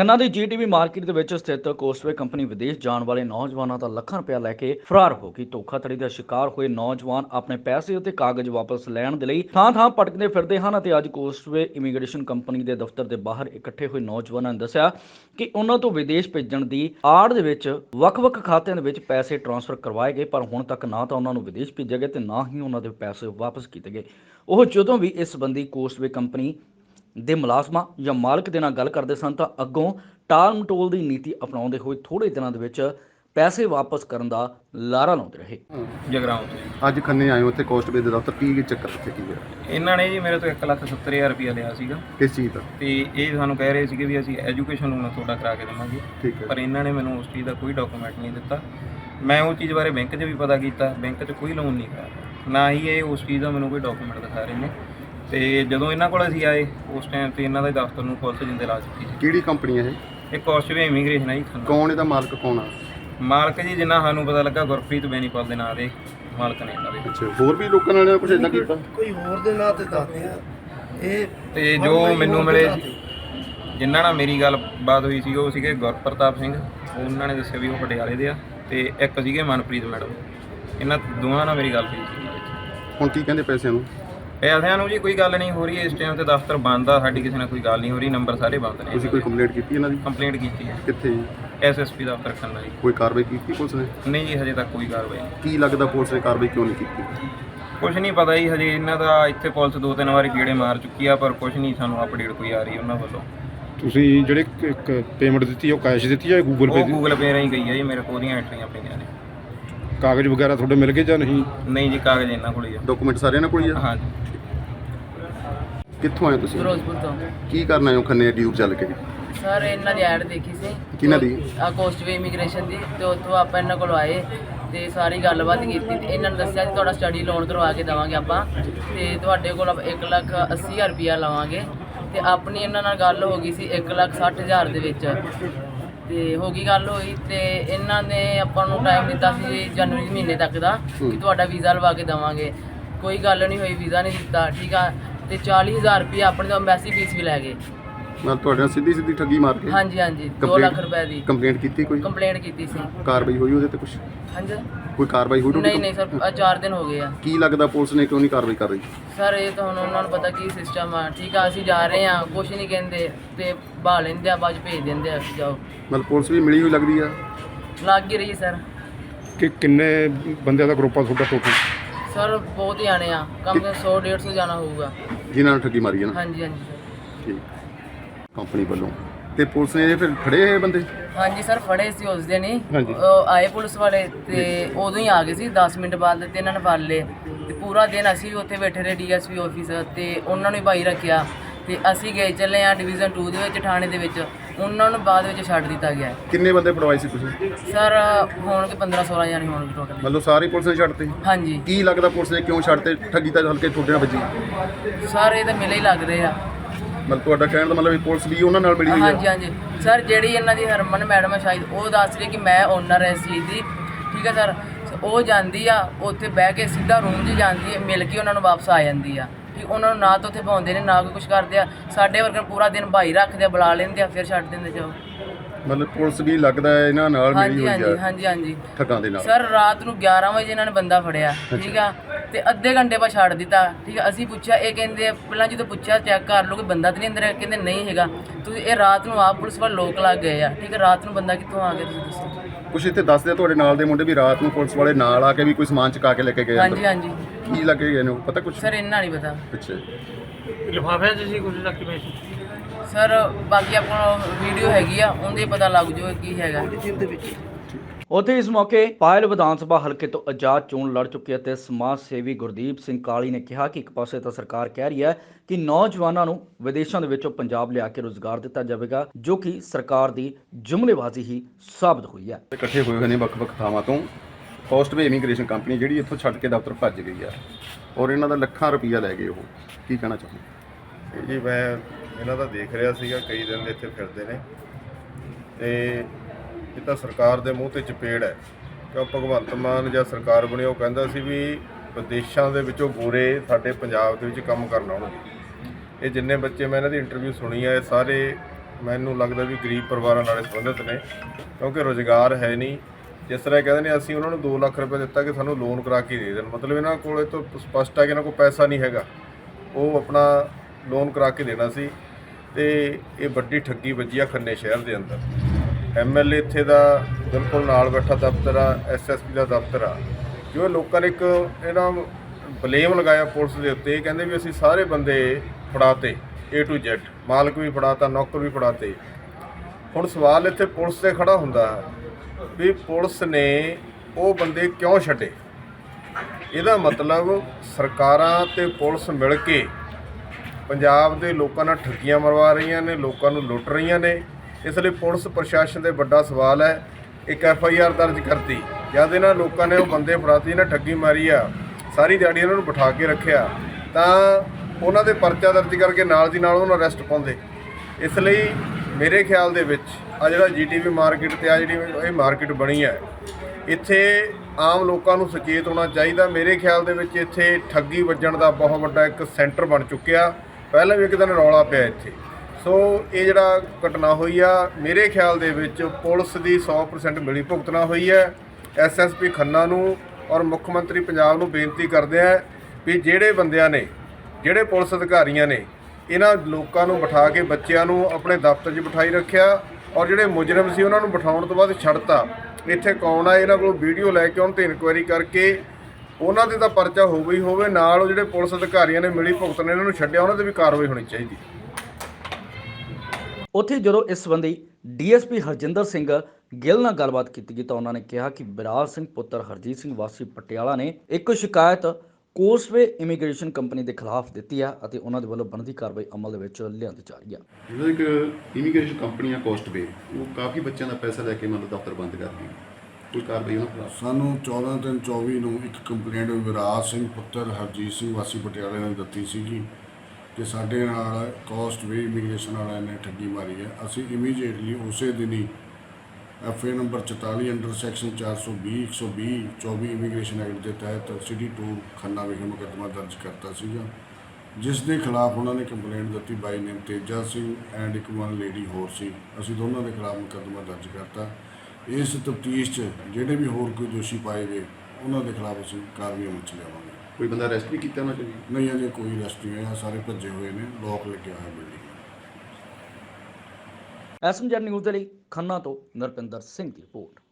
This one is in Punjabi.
ਖੰਨਾ ਦੀ ਜੀਟੀਵੀ ਮਾਰਕੀਟ ਦੇ ਵਿੱਚ ਸਥਿਤ ਕੋਸਟਵੇ ਕੰਪਨੀ ਵਿਦੇਸ਼ ਜਾਣ ਵਾਲੇ ਨੌਜਵਾਨਾਂ ਦਾ ਲੱਖਾਂ ਰੁਪਇਆ ਲੈ ਕੇ ਫਰਾਰ ਹੋ ਗਈ। ਧੋਖਾਧੜੀ ਦਾ ਸ਼ਿਕਾਰ ਹੋਏ ਨੌਜਵਾਨ ਆਪਣੇ ਪੈਸੇ ਅਤੇ ਕਾਗਜ਼ ਵਾਪਸ ਲੈਣ ਦੇ ਲਈ ਥਾਂ-ਥਾਂ ਭਟਕਦੇ ਫਿਰਦੇ ਹਨ ਅਤੇ ਅੱਜ ਕੋਸਟਵੇ ਇਮੀਗ੍ਰੇਸ਼ਨ ਕੰਪਨੀ ਦੇ ਦਫ਼ਤਰ ਦੇ ਬਾਹਰ ਇਕੱਠੇ ਹੋਏ ਨੌਜਵਾਨਾਂ ਨੇ ਦੱਸਿਆ ਕਿ ਉਹਨਾਂ ਤੋਂ ਵਿਦੇਸ਼ ਭੇਜਣ ਦੀ ਆੜ ਦੇ ਵਿੱਚ ਵੱਖ-ਵੱਖ ਖਾਤਿਆਂ ਦੇ ਵਿੱਚ ਪੈਸੇ ਟ੍ਰਾਂਸਫਰ ਕਰਵਾਏ ਗਏ, ਪਰ ਹੁਣ ਤੱਕ ਨਾ ਤਾਂ ਉਹਨਾਂ ਨੂੰ ਵਿਦੇਸ਼ ਭੇਜਿਆ ਗਿਆ ਤੇ ਨਾ ਹੀ ਉਹਨਾਂ ਦੇ ਪੈਸੇ ਵਾਪਸ ਕੀਤੇ ਗਏ। ਉਹ ਜਦੋਂ ਵੀ ਇਸ ਸੰਬੰਧੀ ਕੋਸਟਵੇ ਕੰਪਨੀ ਦੇ ਮੁਲਾਜ਼ਮਾਂ ਜਾਂ ਮਾਲਕ ਦੇ ਨਾਲ ਗੱਲ ਕਰਦੇ ਸਨ ਤਾਂ ਅੱਗੋਂ ਟਾਲ ਮਟੋਲ ਦੀ ਨੀਤੀ ਅਪਣਾਉਂਦੇ ਹੋਏ ਥੋੜੇ ਦਿਨਾਂ ਦੇ ਵਿੱਚ ਪੈਸੇ ਵਾਪਸ ਕਰਨ ਦਾ ਲਾਰਾ ਲਾਉਂਦੇ ਰਹੇ। ਜਗਰਾਉਂ ਤੋਂ। ਅੱਜ ਖੰਨੇ ਆਏ ਹੋ ਇੱਥੇ ਕੋਸਟਵੇ ਦੇ ਦਫ਼ਤਰ ਕੀ ਚੱਕਰ ਇੱਥੇ ਕੀ ਇਹਨਾਂ ਨੇ ਜੀ ਮੇਰੇ ਤੋਂ 170000 ਰੁਪਇਆ ਲਿਆ ਸੀਗਾ। ਕਿਸ ਚੀਜ਼ ਦਾ? ਤੇ ਇਹ ਸਾਨੂੰ ਕਹਿ ਰਹੇ ਸੀਗੇ ਵੀ ਅਸੀਂ ਐਜੂਕੇਸ਼ਨ ਲੋਨ ਤੁਹਾਡਾ ਕਰਾ ਕੇ ਦੇਵਾਂਗੇ। ਠੀਕ ਹੈ। ਪਰ ਇਹਨਾਂ ਨੇ ਮੈਨੂੰ ਉਸ ਚੀਜ਼ ਦਾ ਕੋਈ ਡਾਕੂਮੈਂਟ ਨਹੀਂ ਦਿੱਤਾ। ਮੈਂ ਉਹ ਚੀਜ਼ ਬਾਰੇ ਬੈਂਕ 'ਚ ਵੀ ਪਤਾ ਕੀਤਾ। ਬੈਂਕ 'ਚ ਕੋਈ ਲੋਨ ਨਹੀਂ ਕਰਾਇਆ। ਨਾ ਹੀ ਇਹ ਉਸ ਚੀਜ਼ ਦਾ ਮੈਨੂੰ ਕੋਈ ਡਾਕੂਮੈਂਟ ਦਿਖਾ ਰਹੇ ਨੇ। ਤੇ ਜਦੋਂ ਇਹਨਾਂ ਕੋਲ ਅਸੀਂ ਆਏ ਉਸ ਟਾਈਮ ਤੇ ਇਹਨਾਂ ਦੇ ਦਫ਼ਤਰ ਨੂੰ ਪੁਲਿਸ ਜਿੰਦੇ ਲਾ ਚੁੱਕੀ ਸੀ ਕਿਹੜੀ ਕੰਪਨੀ ਹੈ ਇਹ? ਇਹ ਕੋਸਟਵੇ ਇਮੀਗ੍ਰੇਸ਼ਨ ਹੈ ਜੀ ਖੰਨਾ। ਕੌਣ ਇਹਦਾ ਮਾਲਕ ਕੌਣ ਆ? ਮਾਲਕ ਜੀ ਜਿੰਨਾ ਸਾਨੂੰ ਪਤਾ ਲੱਗਾ ਗੁਰਪ੍ਰੀਤ ਬੈਨੀਪਾਲ ਦੇ ਨਾਂ ਦੇ ਮਾਲਕ ਨੇ ਇਹਨਾਂ ਦੇ। ਅੱਛਾ ਹੋਰ ਵੀ ਲੋਕਾਂ ਨਾਲ ਕੁਝ ਇਦਾਂ ਕੀਤਾ? ਕੋਈ ਹੋਰ ਦੇ ਨਾਂ ਤੇ ਦੱਸਦੇ ਆ। ਇਹ ਤੇ ਜੋ ਮੈਨੂੰ ਮਿਲੇ ਜਿਨ੍ਹਾਂ ਨਾਲ ਮੇਰੀ ਗੱਲ ਬਾਤ ਹੋਈ ਸੀ ਉਹ ਸੀਗੇ ਗੁਰਪ੍ਰਤਾਪ ਸਿੰਘ। ਉਹਨਾਂ ਨੇ ਦੱਸਿਆ ਵੀ ਉਹ ਪਟਿਆਲੇ ਦੇ ਆ ਤੇ ਇੱਕ ਸੀਗੇ ਮਨਪ੍ਰੀਤ ਮੈਡਮ। ਇਹਨਾਂ ਦੋਵਾਂ ਨਾਲ ਮੇਰੀ ਗੱਲ ਹੋਈ ਸੀ। ਹੁਣ ਕੀ ਕਹਿੰਦੇ ਪੈਸਿਆਂ ਨੂੰ? ਪੈਸਿਆਂ ਨੂੰ ਜੀ ਕੋਈ ਗੱਲ ਨਹੀਂ ਹੋ ਰਹੀ ਇਸ ਟਾਈਮ ਤੇ ਦਫ਼ਤਰ ਬੰਦ ਆ ਸਾਡੀ ਕਿਸੇ ਨਾਲ ਕੋਈ ਗੱਲ ਨਹੀਂ ਹੋ ਰਹੀ ਨੰਬਰ ਸਾਰੇ ਬੰਦ ਨੇ। ਤੁਸੀਂ ਕੋਈ ਕੰਪਲੇਂਟ ਕੀਤੀ ਇਹਨਾਂ ਦੀ? ਕੰਪਲੇਂਟ ਕੀਤੀ ਹੈ। ਕਿੱਥੇ ਜੀ? ਐਸਐਸਪੀ ਦਫ਼ਤਰ ਖੰਨਾ ਜੀ। ਕੋਈ ਕਾਰਵਾਈ ਕੀਤੀ ਪੁਲਿਸ ਨੇ? ਨਹੀਂ ਜੀ ਹਜੇ ਤੱਕ ਕੋਈ ਕਾਰਵਾਈ ਨਹੀਂ। ਕੀ ਲੱਗਦਾ ਪੁਲਿਸ ਨੇ ਕਾਰਵਾਈ ਕਿਉਂ ਨਹੀਂ ਕੀਤੀ? ਕੁਝ ਨਹੀਂ ਪਤਾ ਜੀ ਹਜੇ ਇਹਨਾਂ ਦਾ ਇੱਥੇ ਪੁਲਿਸ ਦੋ ਤਿੰਨ ਵਾਰੀ ਗੇੜੇ ਮਾਰ ਚੁੱਕੀ ਆ ਪਰ ਕੁਝ ਨਹੀਂ ਸਾਨੂੰ ਅਪਡੇਟ ਕੋਈ ਆ ਰਹੀ ਉਹਨਾਂ ਵੱਲੋਂ। ਤੁਸੀਂ ਜਿਹੜੇ ਪੇਮੈਂਟ ਦਿੱਤੀ ਉਹ ਕੈਸ਼ ਦਿੱਤੀ ਹੈ ਗੂਗਲ ਪੇ ਉਹ ਦੀ? ਗੂਗਲ ਪੇ ਰਾਹੀਂ ਗਈ ਹੈ ਜੀ ਮੇਰੇ ਕੋਲ ਉਹਦੀਆਂ ਐਂਟਰੀਆਂ ਪਈਆਂ ਨੇ। ਕਾਗਜ਼ ਵਗੈਰਾ ਤੁਹਾਡੇ ਮਿਲ ਗਏ ਜਾਂ ਨਹੀਂ? ਨਹੀਂ ਜੀ ਕਾਗਜ਼ ਇਹਨਾਂ ਕੋਲ ਹੀ ਆ। ਡਾਕੂਮੈਂਟ ਸਾਰੇ ਇਹਨਾਂ ਕੋਲ ਹੀ ਆ? ਹਾਂਜੀ। ਕਿੱਥੋਂ ਆਏ ਤੁਸੀਂ? ਫਿਰੋਜ਼ਪੁਰ ਤੋਂ। ਕੀ ਕਰਨ ਆਏ ਹੋ ਖੰਨੇ ਡਿਊਬ ਚੱਲ ਕੇ? ਸਰ ਇਹਨਾਂ ਦੀ ਐਡ ਦੇਖੀ ਸੀ। ਕਿਹਨਾਂ ਦੀ? ਆ ਕੋਸਟਵੇ ਇਮੀਗ੍ਰੇਸ਼ਨ ਦੀ। ਤੇ ਉੱਥੋਂ ਆਪਾਂ ਇਹਨਾਂ ਕੋਲ ਆਏ ਤੇ ਸਾਰੀ ਗੱਲਬਾਤ ਕੀਤੀ। ਤੇ ਇਹਨਾਂ ਨੇ ਦੱਸਿਆ ਕਿ ਤੁਹਾਡਾ ਸਟੱਡੀ ਲੋਨ ਕਰਵਾ ਕੇ ਦੇਵਾਂਗੇ ਆਪਾਂ। ਤੇ ਤੁਹਾਡੇ ਕੋਲ 1 ਲੱਖ 80 ਹਜ਼ਾਰ ਰੁਪਇਆ ਲਵਾਂਗੇ। ਤੇ ਆਪਣੀ ਇਹਨਾਂ ਨਾਲ ਗੱਲ ਹੋ ਗਈ ਸੀ 1 ਲੱਖ 60 ਹਜ਼ਾਰ ਦੇ ਵਿੱਚ। ਤੇ ਹੋ ਗਈ ਗੱਲ ਹੋਈ ਤੇ ਇਹਨਾਂ ਨੇ ਆਪਾਂ ਨੂੰ ਟਾਈਮ ਦਿੱਤਾ ਸੀ ਜਨਵਰੀ ਦੇ ਮਹੀਨੇ ਤੱਕ ਦਾ ਕਿ ਤੁਹਾਡਾ ਵੀਜ਼ਾ ਲਵਾ ਕੇ ਦੇਵਾਂਗੇ। ਕੋਈ ਗੱਲ ਨਹੀਂ ਹੋਈ ਵੀਜ਼ਾ ਨਹੀਂ ਦਿੱਤਾ ਠੀਕ ਆ? ਤੇ 40000 ਰੁਪਇਆ ਆਪਣੇ ਤੋਂ ਐਮਬੈਸੀ ਫੀਸ ਵੀ ਲੈ ਗਏ। ਮੈਂ ਤੁਹਾਡੇ ਨਾਲ ਸਿੱਧੀ ਸਿੱਧੀ ਠੱਗੀ ਮਾਰ ਕੇ ਹਾਂਜੀ ਹਾਂਜੀ 2 Complaint- ਲੱਖ ਰੁਪਏ ਦੀ। ਕੰਪਲੇਂਟ ਕੀਤੀ ਕੋਈ? ਕੰਪਲੇਂਟ ਕੀਤੀ ਸੀ। ਕਾਰਵਾਈ ਹੋਈ ਉਹਦੇ ਤੇ ਕੁਝ ਹਾਂਜੀ। ਕੋਈ ਕਾਰਵਾਈ ਹੋਈ ਨਹੀਂ ਨਹੀਂ ਸਰ ਆਹ ਚਾਰ ਦਿਨ ਹੋ ਗਏ ਆ। ਕੀ ਲੱਗਦਾ ਪੁਲਿਸ ਨੇ ਕਿਉਂ ਨਹੀਂ ਕਾਰਵਾਈ ਕਰ ਰਹੀ? ਸਰ ਇਹ ਤਾਂ ਹੁਣ ਉਹਨਾਂ ਨੂੰ ਪਤਾ ਕੀ ਸਿਸਟਮ ਆ ਠੀਕ ਆ ਅਸੀਂ ਜਾ ਰਹੇ ਆ ਕੁਝ ਨਹੀਂ ਕਹਿੰਦੇ ਤੇ ਬਹਾ ਲੈਂਦੇ ਆ ਬਾਅਦ 'ਚ ਭੇਜ ਦਿੰਦੇ ਆ ਜਾਓ। ਮਤਲਬ ਪੁਲਿਸ ਵੀ ਮਿਲੀ ਹੋਈ ਲੱਗਦੀ ਆ? ਲੱਗ ਹੀ ਰਹੀ ਸਰ। ਕਿ ਕਿੰਨੇ ਬੰਦਿਆਂ ਦਾ ਗਰੁੱਪ ਆ ਤੁਹਾਡਾ ਟੋਟਲ ਸਰ ਬਹੁਤ ਹੀ ਆਣੇ ਆ ਕਮ ਸੇ ਕਮ 100 150 ਜਾਣਾ ਹੋਊਗਾ। ਜਿਨ੍ਹਾਂ ਨੂੰ ਠੱਗੀ ਮਾਰੀ ਹੈ ਨਾ? ਹਾਂਜੀ ਹਾਂਜੀ ਸਰ। ਠੀਕ। ਕੰਪਨੀ ਵੱਲੋਂ ਤੇ ਪੁਲਿਸ ਨੇ ਫਿਰ ਫੜੇ ਇਹ ਬੰਦੇ? ਹਾਂਜੀ ਸਰ ਫੜੇ ਸੀ ਉਸ ਦਿਨ ਹੀ। ਹਾਂਜੀ। ਉਹ ਆਏ ਪੁਲਿਸ ਵਾਲੇ ਤੇ ਉਦੋਂ ਹੀ ਆ ਗਏ ਸੀ 10 ਮਿੰਟ ਬਾਅਦ ਤੇ ਇਹਨਾਂ ਨੇ ਫੜ ਲਏ। ਤੇ ਪੂਰਾ ਦਿਨ ਅਸੀਂ ਵੀ ਉੱਥੇ ਬੈਠੇ ਰਹੇ ਡੀਐਸਪੀ ਆਫਿਸ ਤੇ ਉਹਨਾਂ ਨੂੰ ਭਾਈ ਰੱਖਿਆ। ਤੇ ਅਸੀਂ ਗਏ ਚੱਲੇ ਆ ਡਿਵੀਜ਼ਨ 2 ਦੇ ਵਿੱਚ ਥਾਣੇ ਦੇ ਵਿੱਚ। ਉਹਨਾਂ ਨੂੰ ਬਾਅਦ ਵਿੱਚ ਛੱਡ ਦਿੱਤਾ ਗਿਆ। ਕਿੰਨੇ ਬੰਦੇ ਫੜਵਾਏ ਸੀ ਤੁਸੀਂ? ਸਰ ਹੋਣਗੇ 15 16 ਜਾਣੇ ਹੋਣਗੇ ਟੋਟਲ ਮਤਲਬ ਸਾਰੇ ਪੁਲਿਸ ਨੇ ਛੱਡਤੇ ਹਾਂਜੀ। ਕੀ ਲੱਗਦਾ ਪੁਲਿਸ ਨੇ ਕਿਉਂ ਛੱਡਤੇ ਠੱਗੀ ਤਾਂ ਹਲਕੇ ਤੁਹਾਡੇ ਨਾਲ ਵੱਜੀ? ਸਰ ਇਹ ਤਾਂ ਮਿਲੇ ਹੀ ਲੱਗ ਰਹੇ ਆ। ਮਤਲਬ ਤੁਹਾਡਾ ਕਹਿਣ ਦਾ ਮਤਲਬ ਵੀ ਪੁਲਿਸ ਵੀ ਉਹਨਾਂ ਨਾਲ ਮਿਲੀ ਹੋਈ ਹਾਂਜੀ ਹੈ ਹਾਂਜੀ। ਸਰ ਜਿਹੜੀ ਇਹਨਾਂ ਦੀ ਹਰਮਨ ਮੈਡਮ ਹੈ ਸ਼ਾਇਦ ਉਹ ਦੱਸ ਰਹੀ ਕਿ ਮੈਂ ਓਨਰ ਐ ਇਸ ਚੀਜ਼ ਦੀ। ਠੀਕ ਹੈ ਸਰ ਉਹ ਜਾਂਦੀ ਆ ਉੱਥੇ ਬਹਿ ਕੇ ਸਿੱਧਾ ਰੂਮ 'ਚ ਜਾਂਦੀ ਹੈ ਮਿਲ ਕੇ ਉਹਨਾਂ ਨੂੰ ਵਾਪਸ ਆ ਜਾਂਦੀ ਆ। ਠੀਕ ਉਹਨਾਂ ਨੂੰ ਨਾ ਤਾਂ ਉੱਥੇ ਪਾਉਂਦੇ ਨੇ ਨਾ ਕੋਈ ਕੁਝ ਕਰਦੇ ਆ। ਸਾਡੇ ਵਰਗੇ ਪੂਰਾ ਦਿਨ ਭਾਈ ਰੱਖਦੇ ਆ ਬੁਲਾ ਲੈਂਦੇ ਆ ਫਿਰ ਛੱਡ ਦਿੰਦੇ ਜਾਓ। ਮਤਲਬ ਪੁਲਿਸ ਵੀ ਲੱਗਦਾ ਹੈ ਇਹਨਾਂ ਨਾਲ ਮਿਲੀ ਹਾਂਜੀ ਹੋਈ ਹਾਂਜੀ ਹੈ ਹਾਂਜੀ ਹਾਂਜੀ। ਠੱਗਾਂ ਦੇ ਨਾਲ। ਸਰ ਰਾਤ ਨੂੰ 11 ਵਜੇ ਇਹਨਾਂ ਨੇ ਬੰਦਾ ਫੜਿਆ ਠੀਕ ਆ। ਤੇ ਅੱਧੇ ਘੰਟੇ ਬਾਅਦ ਛੱਡ ਦਿੱਤਾ। ਠੀਕ ਆ ਅਸੀਂ ਪੁੱਛਿਆ ਇਹ ਕਹਿੰਦੇ ਪਹਿਲਾਂ ਜਦੋਂ ਪੁੱਛਿਆ ਚੈੱਕ ਕਰ ਲਓ ਕਿ ਬੰਦਾ ਤਾਂ ਨਹੀਂ ਅੰਦਰ ਹੈ ਕਹਿੰਦੇ ਨਹੀਂ ਹੈਗਾ। ਤੁਸੀਂ ਇਹ ਰਾਤ ਨੂੰ ਆਪ ਪੁਲਿਸ ਵੱਲ ਲੋਕ ਲੱਗ ਗਏ ਆ। ਠੀਕ ਆ ਰਾਤ ਨੂੰ ਬੰਦਾ ਕਿੱਥੋਂ ਆ ਗਿਆ ਤੁਸੀਂ ਦੱਸੋ? ਕੁਛ ਇੱਥੇ ਦੱਸਦੇ ਆ ਤੁਹਾਡੇ ਨਾਲ ਦੇ ਮੁੰਡੇ ਵੀ ਰਾਤ ਨੂੰ ਪੁਲਿਸ ਵਾਲੇ ਨਾਲ ਆ ਕੇ ਵੀ ਕੋਈ ਸਮਾਨ ਚੁਕਾ ਕੇ ਲੈ ਕੇ ਗਏ ਹਾਂਜੀ ਅੰਦਰ? ਹਾਂਜੀ ਕੀ ਲੱਗੇ ਗਏ ਨੇ ਉਹ? ਪਤਾ ਕੁਛ? ਸਰ ਇੰਨਾ ਨਹੀਂ ਪਤਾ। ਪਿੱਛੇ ਲਿਫਾਫਿਆਂ 'ਚ ਸੀ ਕੁਝ ਰੱਖੀ ਪਈ ਸੀ ਸਰ ਬਾਕੀ ਆਪਣਾ ਵੀਡੀਓ ਹੈਗੀ ਆ ਉਹਦੇ ਪਤਾ ਲੱਗ ਜਾਊਗਾ ਕੀ ਹੈਗਾ। ਵਿੱਚ ਉੱਥੇ ਇਸ ਮੌਕੇ ਪਾਇਲ ਵਿਧਾਨ ਸਭਾ ਹਲਕੇ ਤੋਂ ਆਜ਼ਾਦ ਚੋਣ ਲੜ ਚੁੱਕੇ ਅਤੇ ਸਮਾਜ ਸੇਵੀ ਗੁਰਦੀਪ ਸਿੰਘ ਕਾਲੀ ਨੇ ਕਿਹਾ ਕਿ ਇੱਕ ਪਾਸੇ ਤਾਂ ਸਰਕਾਰ ਕਹਿ ਰਹੀ ਹੈ ਕਿ ਨੌਜਵਾਨਾਂ ਨੂੰ ਵਿਦੇਸ਼ਾਂ ਦੇ ਵਿੱਚੋਂ ਪੰਜਾਬ ਲਿਆ ਕੇ ਰੋਜ਼ਗਾਰ ਦਿੱਤਾ ਜਾਵੇਗਾ ਜੋ ਕਿ ਸਰਕਾਰ ਦੀ ਜੁਮਲੇਬਾਜ਼ੀ ਹੀ ਸਾਬਤ ਹੋਈ ਹੈ। ਇਕੱਠੇ ਹੋਏ ਹੋਏ ਨੇ ਵੱਖ-ਵੱਖ ਥਾਵਾਂ ਤੋਂ। ਕੋਸਟਵੇ ਇਮੀਗ੍ਰੇਸ਼ਨ ਕੰਪਨੀ ਜਿਹੜੀ ਇੱਥੋਂ ਛੱਡ ਕੇ ਦਫ਼ਤਰ ਭੱਜ ਗਈ ਆ। ਔਰ ਇਹਨਾਂ ਦਾ ਲੱਖਾਂ ਰੁਪਈਆ ਲੈ ਗਏ ਉਹ। ਕੀ ਕਹਿਣਾ ਚਾਹੁੰਦੇ? ਇਹ ਜੀ ਮੈਂ ਇਹਨਾਂ ਦਾ ਦੇਖ ਰਿਹਾ ਸੀਗਾ ਕਈ ਦਿਨ ਇੱਥੇ ਫਿਰਦੇ ਨੇ। ਤੇ ਇਹ ਤਾਂ ਸਰਕਾਰ ਦੇ ਮੂੰਹ ਤੇ ਚਪੇੜ ਹੈ ਕਿਉਂ ਭਗਵੰਤ ਮਾਨ ਜਾਂ ਸਰਕਾਰ ਬਣੀ, ਉਹ ਕਹਿੰਦਾ ਸੀ ਵੀ ਵਿਦੇਸ਼ਾਂ ਦੇ ਵਿੱਚੋਂ ਗੋਰੇ ਸਾਡੇ ਪੰਜਾਬ ਦੇ ਵਿੱਚ ਕੰਮ ਕਰਨ ਆਉਣਗੇ ਇਹ ਜਿੰਨੇ ਬੱਚੇ ਮੈਂ ਇਹਨਾਂ ਦੀ ਇੰਟਰਵਿਊ ਸੁਣੀ ਹੈ ਇਹ ਸਾਰੇ ਮੈਨੂੰ ਲੱਗਦਾ ਵੀ ਗਰੀਬ ਪਰਿਵਾਰਾਂ ਨਾਲ ਸੰਬੰਧਿਤ ਨੇ, ਕਿਉਂਕਿ ਰੋਜ਼ਗਾਰ ਹੈ ਨਹੀਂ। ਜਿਸ ਤਰ੍ਹਾਂ ਕਹਿੰਦੇ ਨੇ, ਅਸੀਂ ਉਹਨਾਂ ਨੂੰ 2 ਲੱਖ ਰੁਪਏ ਦਿੱਤਾ ਕਿ ਸਾਨੂੰ ਲੋਨ ਕਰਾ ਕੇ ਦੇ ਦੇਣ। ਮਤਲਬ ਇਹਨਾਂ ਕੋਲ ਇਹ ਤੋਂ ਸਪਸ਼ਟ ਹੈ ਕਿ ਇਹਨਾਂ ਕੋਲ ਪੈਸਾ ਨਹੀਂ ਹੈਗਾ। ਉਹ ਆਪਣਾ ਲੋਨ ਕਰਾ ਕੇ ਦੇਣਾ ਸੀ ਤੇ ਇਹ ਵੱਡੀ ਠੱਗੀ ਵੱਜੀ ਆ ਖੰਨੇ ਸ਼ਹਿਰ ਦੇ ਅੰਦਰ। ਐਮਐਲਏ ਇੱਥੇ ਦਾ ਬਿਲਕੁਲ ਨਾਲ ਬੈਠਾ ਦਫ਼ਤਰ ਆ ਐਸਐਸਪੀ ਦਾ ਦਫ਼ਤਰ ਆ। ਜੋ ਲੋਕਾਂ ਨੇ ਇੱਕ ਇਹਨਾਂ ਬਲੇਮ ਲਗਾਇਆ ਪੁਲਿਸ ਦੇ ਉੱਤੇ ਕਹਿੰਦੇ ਵੀ ਅਸੀਂ ਸਾਰੇ ਬੰਦੇ ਫੜਾਤੇ, A to Z, ਮਾਲਕ ਵੀ ਫੜਾਤਾ, ਨੌਕਰ ਵੀ ਫੜਾਤੇ। ਹੁਣ ਸਵਾਲ ਇੱਥੇ ਪੁਲਿਸ ਤੇ ਖੜਾ ਹੁੰਦਾ ਵੀ ਪੁਲਿਸ ਨੇ ਉਹ ਬੰਦੇ ਕਿਉਂ ਛੱਡੇ? ਇਹਦਾ ਮਤਲਬ ਸਰਕਾਰਾਂ ਤੇ ਪੁਲਿਸ ਮਿਲ ਕੇ ਪੰਜਾਬ ਦੇ ਲੋਕਾਂ ਨਾਲ ਠੱਗੀਆਂ ਮਰਵਾ ਰਹੀਆਂ ਨੇ, ਲੋਕਾਂ ਨੂੰ ਲੁੱਟ ਰਹੀਆਂ ਨੇ। ਇਸ ਲਈ ਪੁਲਿਸ ਪ੍ਰਸ਼ਾਸਨ ਦੇ ਵੱਡਾ ਸਵਾਲ ਹੈ। ਇੱਕ ਐਫ ਆਈ ਆਰ ਦਰਜ ਕਰਤੀ। ਜਦ ਇਹਨਾਂ ਲੋਕਾਂ ਨੇ ਉਹ ਬੰਦੇ ਫੜਾਤੀ ਨੇ ਠੱਗੀ ਮਾਰੀ ਆ, ਸਾਰੀ ਦਿਹਾੜੀ ਇਹਨਾਂ ਨੂੰ ਬਿਠਾ ਕੇ ਰੱਖਿਆ, ਤਾਂ ਉਹਨਾਂ ਦੇ ਪਰਚਾ ਦਰਜ ਕਰਕੇ ਨਾਲ ਦੀ ਨਾਲ ਉਹਨਾਂ ਨੂੰ ਅਰੈਸਟ ਪਾਉਂਦੇ। ਇਸ ਲਈ ਮੇਰੇ ਖਿਆਲ ਦੇ ਵਿੱਚ ਆ ਜਿਹੜਾ ਜੀਟੀਵੀ ਮਾਰਕੀਟ ਤੇ ਆ ਜਿਹੜੀ ਇਹ ਮਾਰਕੀਟ ਬਣੀ ਹੈ, ਇੱਥੇ ਆਮ ਲੋਕਾਂ ਨੂੰ ਸੁਚੇਤ ਹੋਣਾ ਚਾਹੀਦਾ। ਮੇਰੇ ਖਿਆਲ ਦੇ ਵਿੱਚ ਇੱਥੇ ਠੱਗੀ ਵੱਜਣ ਦਾ ਬਹੁਤ ਵੱਡਾ ਇੱਕ ਸੈਂਟਰ ਬਣ ਚੁੱਕਿਆ। ਪਹਿਲਾਂ ਵੀ ਇੱਕ ਦਿਨ ਰੌਲਾ ਪਿਆ ਇੱਥੇ। ਸੋ ਇਹ ਜਿਹੜਾ ਘਟਨਾ ਹੋਈ ਆ, ਮੇਰੇ ਖਿਆਲ ਦੇ ਵਿੱਚ ਪੁਲਿਸ ਦੀ 100% ਮਿਲੀ ਭੁਗਤਣਾ ਹੋਈ ਹੈ। ਐਸਐਸਪੀ ਖੰਨਾ ਨੂੰ ਔਰ ਮੁੱਖ ਮੰਤਰੀ ਪੰਜਾਬ ਨੂੰ ਬੇਨਤੀ ਕਰਦੇ ਆ ਵੀ ਜਿਹੜੇ ਬੰਦਿਆਂ ਨੇ, ਜਿਹੜੇ ਪੁਲਿਸ ਅਧਿਕਾਰੀਆਂ ਨੇ, ਇਹਨਾਂ ਲੋਕਾਂ ਨੂੰ ਬਿਠਾ ਕੇ ਬੱਚਿਆਂ ਨੂੰ ਆਪਣੇ ਦਫ਼ਤਰ 'ਚ ਬਿਠਾਈ ਰੱਖਿਆ ਔਰ ਜਿਹੜੇ ਮੁਜਰਮ ਸੀ ਉਹਨਾਂ ਨੂੰ ਬਿਠਾਉਣ ਤੋਂ ਬਾਅਦ ਛੱਡਤਾ। ਇੱਥੇ ਕੌਣ ਆ? ਇਹਨਾਂ ਕੋਲ ਵੀਡੀਓ ਲੈ ਕੇ ਉਹਨਾਂ ਤੇ ਇਨਕੁਆਇਰੀ ਕਰਕੇ ਉਹਨਾਂ ਦੇ ਤਾਂ ਪਰਚਾ ਹੋ ਗਈ ਹੋਵੇ, ਨਾਲ ਉਹ ਜਿਹੜੇ ਪੁਲਿਸ ਅਧਿਕਾਰੀਆਂ ਨੇ ਮਿਲੀ ਭੁਗਤ ਇਹਨਾਂ ਨੂੰ ਛੱਡਿਆ, ਉਹਨਾਂ ਤੇ ਵੀ ਕਾਰਵਾਈ ਹੋਣੀ ਚਾਹੀਦੀ। ਉੱਥੇ ਜਦੋਂ ਇਸ ਸੰਬੰਧੀ ਡੀਐਸਪੀ ਹਰਜਿੰਦਰ ਸਿੰਘ ਗਿੱਲ ਨਾਲ ਗੱਲਬਾਤ ਕੀਤੀ ਗਈ ਤਾਂ ਉਹਨਾਂ ਨੇ ਕਿਹਾ ਕਿ ਬਿਰਾਜ ਸਿੰਘ ਪੁੱਤਰ ਹਰਜੀਤ ਸਿੰਘ ਵਾਸੀ ਪਟਿਆਲਾ ਨੇ ਇੱਕ ਸ਼ਿਕਾਇਤ ਕੋਸਵੇ ਇਮੀਗ੍ਰੇਸ਼ਨ ਕੰਪਨੀ ਦੇ ਖਿਲਾਫ ਦਿੱਤੀ ਹੈ ਅਤੇ ਉਹਨਾਂ ਦੇ ਵੱਲੋਂ ਬਣਦੀ ਕਾਰਵਾਈ ਅਮਲ ਦੇ ਵਿੱਚ ਲਿਆਂਦੀ ਜਾ ਰਹੀ ਹੈ ਜਿਹੜਾ ਇੱਕ ਇਮੀਗ੍ਰੇਸ਼ਨ ਕੰਪਨੀ ਆ ਕੋਸਟਵੇ ਉਹ ਕਾਫੀ ਬੱਚਿਆਂ ਦਾ ਪੈਸਾ ਲੈ ਕੇ ਮਤਲਬ ਦਫ਼ਤਰ ਬੰਦ ਕਰ ਗਈ ਕੋਈ ਕਾਰਵਾਈ ਉਹਨਾਂ ਖਿਲਾਫ? ਸਾਨੂੰ 14 ਤਿੰਨ 24 ਨੂੰ ਇੱਕ ਕੰਪਲੇਂਟ ਵਿਰਾਜ ਸਿੰਘ ਪੁੱਤਰ ਹਰਜੀਤ ਸਿੰਘ ਵਾਸੀ ਪਟਿਆਲੇ ਨੇ ਦਿੱਤੀ ਸੀਗੀ। ਕਿ ਸਾਡੇ ਨਾਲ ਕੋਸਟ ਵੇ ਇਮੀਗ੍ਰੇਸ਼ਨ ਵਾਲਿਆਂ ਨੇ ਠੱਗੀ ਮਾਰੀ ਹੈ। ਅਸੀਂ ਇਮੀਡੀਏਟਲੀ ਉਸੇ ਦਿਨ ਹੀ F A number 44 under section 420 120 24 immigration act ਦੇ ਤਹਿਤ ਸਿਟੀ 2 ਖੰਨਾ ਵਿਖੇ ਮੁਕੱਦਮਾ ਦਰਜ ਕਰਤਾ ਸੀਗਾ। ਜਿਸ ਦੇ ਖਿਲਾਫ ਉਹਨਾਂ ਨੇ ਕੰਪਲੇਂਟ ਦਿੱਤੀ by name Teja Singh and ਇੱਕ ਵਨ ਲੇਡੀ ਹੋਰ ਸੀ। ਅਸੀਂ ਦੋਨਾਂ ਦੇ ਖਿਲਾਫ ਮੁਕੱਦਮਾ ਦਰਜ ਕਰਤਾ। ਇਸ ਤਫਤੀਸ਼ 'ਚ ਜਿਹੜੇ ਵੀ ਹੋਰ ਕੋਈ ਦੋਸ਼ੀ ਪਾਏ ਗਏ, ਉਹਨਾਂ ਦੇ ਖਿਲਾਫ ਅਸੀਂ ਕਾਰਵਾਈ ਅਮਲ 'ਚ ਲਿਆਵਾਂਗੇ। ਕੋਈ ਬੰਦਾ ਅਰੈਸਟ ਵੀ ਕੀਤਾ ਉਹਨਾਂ ਚੋਂ ਜੀ? ਨਹੀਂ ਅਜੇ ਕੋਈ ਅਰੈਸਟ ਨਹੀਂ ਹੋਇਆ ਸਾਰੇ ਭੱਜੇ ਹੋਏ ਨੇ ਲੋਕ ਲੱਗਿਆ ਹੋਇਆ ਬਿਲਡਿੰਗ ਐਸਐਮਜੀ ਨਿਊਜ਼ ਦੇ ਲਈ ਖੰਨਾ ਤੋਂ ਨਰਪਿੰਦਰ ਸਿੰਘ ਦੀ ਰਿਪੋਰਟ।